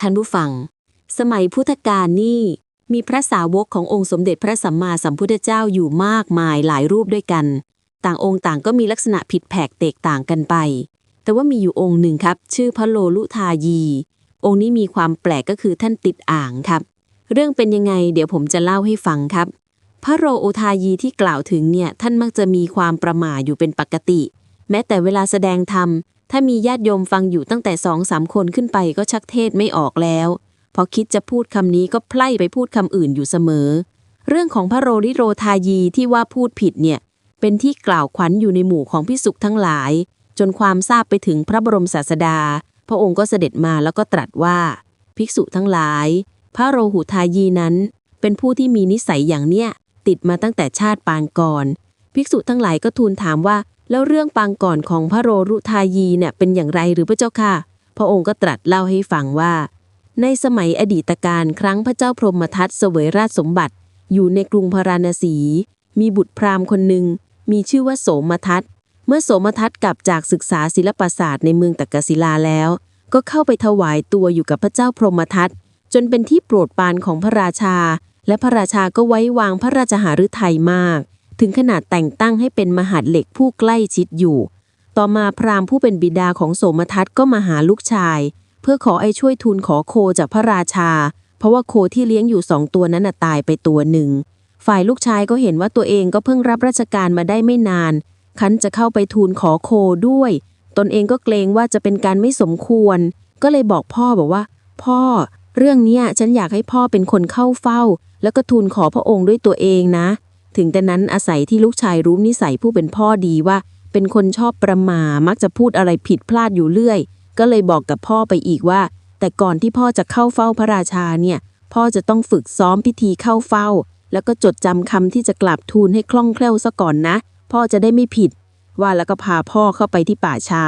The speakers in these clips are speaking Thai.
ท่านผู้ฟัง สมัยพุทธกาลนี่มีพระสาวกขององค์สมเด็จพระสัมมาสัมพุทธเจ้าอยู่มากมายหลายรูปด้วยกัน ต่างองค์ต่างก็มีลักษณะผิดแผกแตกต่างกันไป แต่ว่ามีอยู่องค์หนึ่งครับ ชื่อพระโลลุทายี องค์นี้มีความแปลกก็คือท่านติดอ่างครับ เรื่องเป็นยังไง เดี๋ยวผมจะเล่าให้ฟังครับ พระโรโอทายีที่กล่าวถึงเนี่ยท่านมักจะมีความประหม่าอยู่เป็นปกติ แม้แต่เวลาแสดงธรรม ถ้ามีญาติโยมฟังอยู่ตั้งแต่สองสามคนขึ้นไปก็ชักเทศไม่ออกแล้ว พอคิดจะพูดคำนี้ก็ไพล่ไปพูดคำอื่นอยู่เสมอ เรื่องของพระโรริโรทายีที่ว่าพูดผิดเนี่ย เป็นที่กล่าวขวัญอยู่ในหมู่ของพิสุทั้งหลาย จนความทราบไปถึงพระบรมศาสดา พระองค์ก็เสด็จมาแล้วก็ตรัสว่า ภิกษุทั้งหลาย พระโรหุทายีนั้น เป็นผู้ที่มีนิสัยอย่างเนี้ยติดมาตั้งแต่ชาติปางก่อน ภิกษุทั้งหลายก็ทูลถามว่า แล้วเรื่องปางก่อนของพระโรรุทายีเนี่ยเป็นอย่างไรหรือพระเจ้าค่ะ พระองค์ก็ตรัสเล่าให้ฟังว่า ในสมัยอดีตการครั้งพระเจ้าพรหมทัตเสวยราชสมบัติ อยู่ในกรุงพาราณสี มีบุตรพราหมณ์คนหนึ่งมีชื่อว่าโสมทัตเมื่อโสมทัตกลับจากศึกษาศิลปศาสตร์ในเมืองตักกศิลาแล้ว ก็เข้าไปถวายตัวอยู่กับพระเจ้าพรหมทัตจนเป็นที่โปรดปรานของพระราชา และพระราชาก็ไว้วางพระราชหฤทัยมาก ถึงขนาดแต่งตั้งให้เป็นมหาดเหล็กผู้ใกล้ชิดอยู่ ต่อมาพราหมณ์ผู้เป็นบิดาของโสมทัตก็มาหาลูกชาย เพื่อขอไอ้ช่วยทูลขอโคจากพระราชา เพราะว่าโคที่เลี้ยงอยู่สองตัวนั้นตายไปตัวหนึ่ง ฝ่ายลูกชายก็เห็นว่าตัวเองก็เพิ่งรับราชการมาได้ไม่นาน คันจะเข้าไปทูลขอโคด้วย ตนเองก็เกรงว่าจะเป็นการไม่สมควร ก็เลยบอกพ่อบอกว่า พ่อ เรื่องนี้ฉันอยากให้พ่อเป็นคนเข้าเฝ้า แล้วก็ทูลขอพระองค์ด้วยตัวเองนะ ถึงแต่นั้นอาศัยที่ลูกชายรู้นิสัยผู้เป็นพ่อดีว่า เป็นคนชอบประหมามักจะพูดอะไรผิดพลาดอยู่เรื่อย ก็เลยบอกกับพ่อไปอีกว่า แต่ก่อนที่พ่อจะเข้าเฝ้าพระราชาเนี่ย พ่อจะต้องฝึกซ้อมพิธีเข้าเฝ้า แล้วก็จดจำคำที่จะกลับทูลให้คล่องแคล่วซะก่อนนะ พ่อจะได้ไม่ผิด ว่าแล้วก็พาพ่อเข้าไปที่ป่าช้า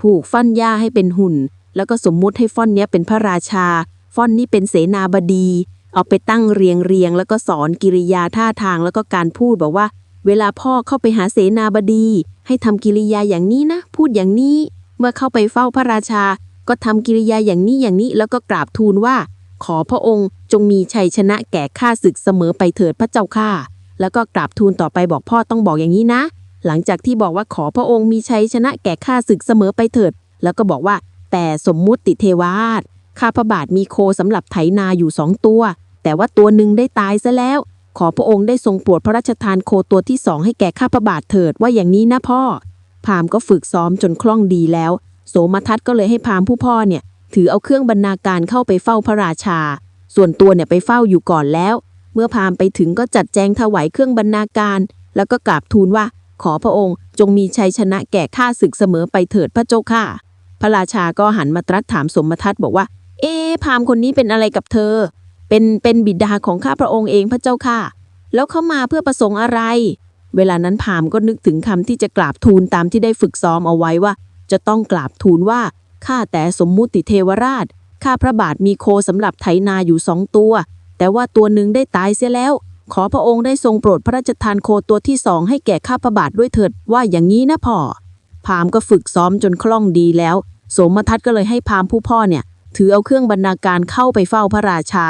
ผูกฟันหญ้าให้เป็นหุ่น แล้วก็สมมุติให้ฟ่อนเนี้ยเป็นพระราชา ฟ่อนนี้เป็นเสนาบดี เอาไปตั้งเรียงเรียงแล้วก็สอนกิริยาท่าทางแล้วก็การพูดบอกว่า เวลาพ่อเข้าไปหาเสนาบดี ให้ทำกิริยาอย่างนี้นะ พูดอย่างนี้ เมื่อเข้าไปเฝ้าพระราชา ก็ทำกิริยาอย่างนี้อย่างนี้ แล้วก็กราบทูลว่า ขอพระองค์จงมีชัยชนะแก่ข้าศึกเสมอไปเถิดพระเจ้าข้าแล้วก็กราบทูลต่อไปบอกพ่อต้องบอกอย่างนี้นะ หลังจากที่บอกว่าขอพระองค์มีชัยชนะแก่ข้าศึกเสมอไปเถิด แล้วก็บอกว่าแต่สมมุติเทวาส ข้าพระบาทมีโคสำหรับไถนาอยู่สองตัว แต่ว่าตัวหนึ่งได้ตายซะแล้ว ขอพระองค์ได้ทรงโปรดพระราชทานโคตัวที่สองให้แก่ข้าพระบาทเถิดว่าอย่างนี้นะพ่อ พามก็ฝึกซ้อมจนคล่องดีแล้ว โสมทัตก็เลยให้พามผู้พ่อเนี่ย ถือเอาเครื่องบรรณาการเข้าไปเฝ้าพระราชา ส่วนตัวเนี่ยไปเฝ้าอยู่ก่อนแล้ว เมื่อพามไปถึงก็จัดแจงถวายเครื่องบรรณาการ แล้วก็กราบทูลว่า ขอพระองค์จงมีชัยชนะแก่ข้าศึกเสมอไปเถิดพระเจ้าข้าพระราชาก็หันมาตรัสถามสมทัตบอกว่า เอ๊พามคนนี้เป็นอะไรกับเธอ เป็นเป็นบิดาของข้าพระองค์เองพระเจ้าข้าแล้วเขามาเพื่อประสงค์อะไร เวลานั้นพามก็นึกถึงคำที่จะกราบทูลตามที่ได้ฝึกซ้อมเอาไว้ว่า จะต้องกราบทูลว่าข้าแต่สมมุติเทวราชข้าพระบาทมีโคสำหรับไถนาอยู่สองตัว แต่ว่าตัวหนึ่งได้ตายเสียแล้ว ขอพระองค์ได้ทรงโปรดพระราชทานโคตัวที่สองให้แก่ข้าพระบาทด้วยเถิดว่าอย่างนี้นะพ่อพามก็ฝึกซ้อมจนคล่องดีแล้วโสมทัตก็เลยให้พามผู้พ่อเนี่ย ถือเอาเครื่องบรรณาการเข้าไปเฝ้าพระราชา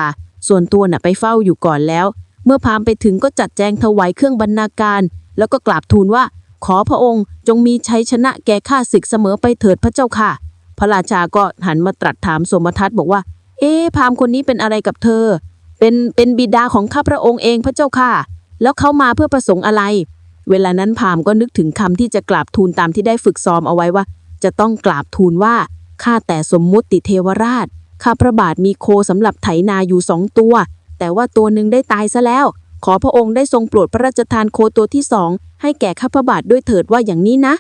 ส่วนตัวน่ะไปเฝ้าอยู่ก่อนแล้ว เมื่อพามไปถึงก็จัดแจงถวายเครื่องบรรณาการ แล้วก็กราบทูลว่า ขอพระองค์จงมีชัยชนะแก่ข้าศึกเสมอไปเถิดพระเจ้าค่ะ พระราชาก็หันมาตรัสถามสมทัตบอกว่า เอ๊พามคนนี้เป็นอะไรกับเธอ เป็นเป็นบิดาของข้าพระองค์เองพระเจ้าค่ะ แล้วเขามาเพื่อประสงค์อะไร เวลานั้นพามก็นึกถึงคำที่จะกราบทูลตามที่ได้ฝึกซ้อมเอาไว้ว่า จะต้องกราบทูลว่า ข้าแต่สมมุติเทวราช ข้าพระบาทมีโคสำหรับไถนาอยู่สองตัว แต่ว่าตัวหนึ่งได้ตายซะแล้ว ขอพระองค์ได้ทรงโปรดพระราชทานโคตัวที่สองให้แก่ข้าพระบาทด้วยเถิดว่าอย่างนี้นะ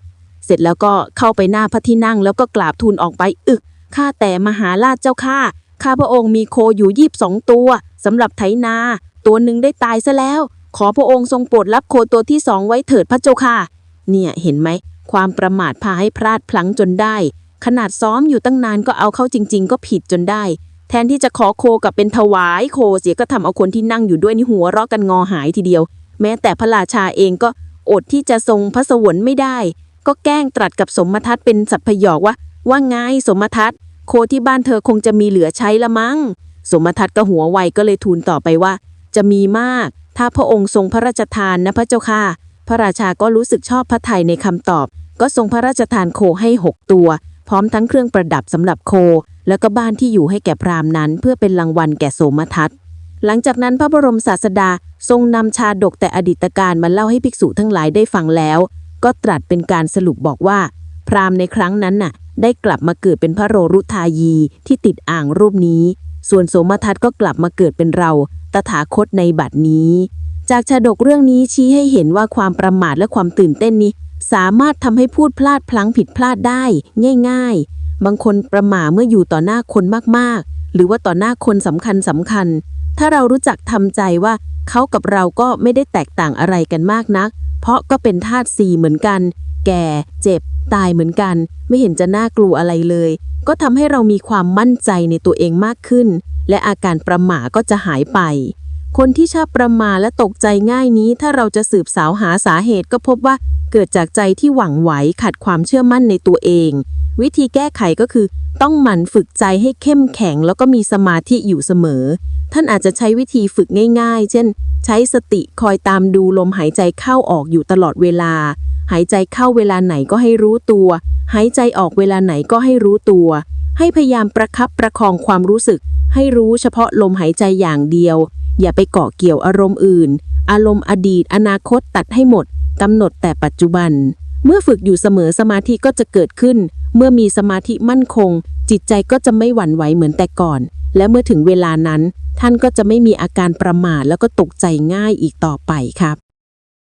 เสร็จแล้วก็เข้าไปหน้าพระที่นั่งแล้วก็กราบทูลออกไปอึก ข้าแต่มหาราชเจ้าข้า ข้าพระองค์มีโคอยู่ยีบสองตัวสำหรับไถนา ตัวหนึ่งได้ตายซะแล้ว ขอพระองค์ทรงโปรดรับโคตัวที่สองไว้เถิดพระเจ้าค่ะ เนี่ยเห็นไหมความประมาทพาให้พลาดพลั้งจนได้ ขนาดซ้อมอยู่ตั้งนานก็เอาเข้าจริง ๆ ก็ผิดจนได้ แทนที่จะขอโคกับเป็นถวายโคเสียก็ทำเอาคนที่นั่งอยู่ด้วยนี่หัวเราะกันงอหายทีเดียว แม้แต่พระราชาเองก็อดที่จะทรงพระสวรรค์ไม่ได้ ก็แกล้งตรัสกับสมทัตเป็นสัพพยอกว่า ว่าไงสมทัตโคที่บ้านเธอคงจะมีเหลือใช้ละมั้ง สมทัศน์ก็หัวไวก็เลยทูลต่อไปว่า จะมีมาก ถ้าพระองค์ทรงพระราชทานนะพระเจ้าค่ะ พระราชาก็รู้สึกชอบพระไทยในคำตอบ ก็ทรงพระราชทานโคให้หกตัว พร้อมทั้งเครื่องประดับสำหรับโค แล้วก็บ้านที่อยู่ให้แก่พราหมณ์นั้น เพื่อเป็นรางวัลแก่โสมทัศน์หลังจากนั้นพระบรมศาสดาทรงนำชาดกแต่อดีตการมาเล่าให้ภิกษุทั้งหลายได้ฟังแล้ว ก็ตรัสเป็นการสรุปบอกว่า พราหมณ์ในครั้งนั้นน่ะ ได้กลับมาเกิดเป็นพระโรรุทายีที่ติดอ่างรูปนี้ ส่วนโสมทัศน์ก็กลับมาเกิดเป็นเรา ตถาคตในบัดนี้ จากชาดกเรื่องนี้ชี้ให้เห็นว่าความประมาทและความตื่นเต้นนี้ สามารถทำให้พูดพลาดพลั้งผิดพลาดได้ ง่าย ๆ บางคนประหม่าเมื่ออยู่ต่อหน้าคนมากๆ หรือว่าต่อหน้าคนสำคัญสำคัญ ถ้าเรารู้จักทำใจว่าเขากับเราก็ไม่ได้แตกต่างอะไรกันมากนัก เพราะก็เป็นธาตุสี่เหมือนกัน แก่ เจ็บ ตายเหมือนกัน ไม่เห็นจะน่ากลัวอะไรเลย ก็ทำให้เรามีความมั่นใจในตัวเองมากขึ้น และอาการประหม่าก็จะหายไป คนที่ชอบประมาและตกใจง่ายนี้ ถ้าเราจะสืบสาวหาสาเหตุก็พบว่าเกิดจากใจที่หวังไหวขัดความเชื่อมั่นในตัวเอง วิธีแก้ไขก็คือ ต้องหมั่นฝึกใจให้เข้มแข็ง แล้วก็มีสมาธิอยู่เสมอ ท่านอาจจะใช้วิธีฝึกง่าย ๆ เช่น ใช้สติคอยตามดูลมหายใจเข้าออกอยู่ตลอดเวลา หายใจเข้าเวลาไหนก็ให้รู้ตัว หายใจออกเวลาไหนก็ให้รู้ตัว ให้พยายามประคับประคองความรู้สึก ให้รู้เฉพาะลมหายใจอย่างเดียว อย่าไปเกาะเกี่ยวอารมณ์อื่น อารมณ์อดีต อนาคตตัดให้หมดกำหนดแต่ปัจจุบัน เมื่อฝึกอยู่เสมอสมาธิก็จะเกิดขึ้น เมื่อมีสมาธิมั่นคง จิตใจก็จะไม่หวั่นไหวเหมือนแต่ก่อน และเมื่อถึงเวลานั้น ท่านก็จะไม่มีอาการประมาทแล้วก็ตกใจง่ายอีกต่อไปครับ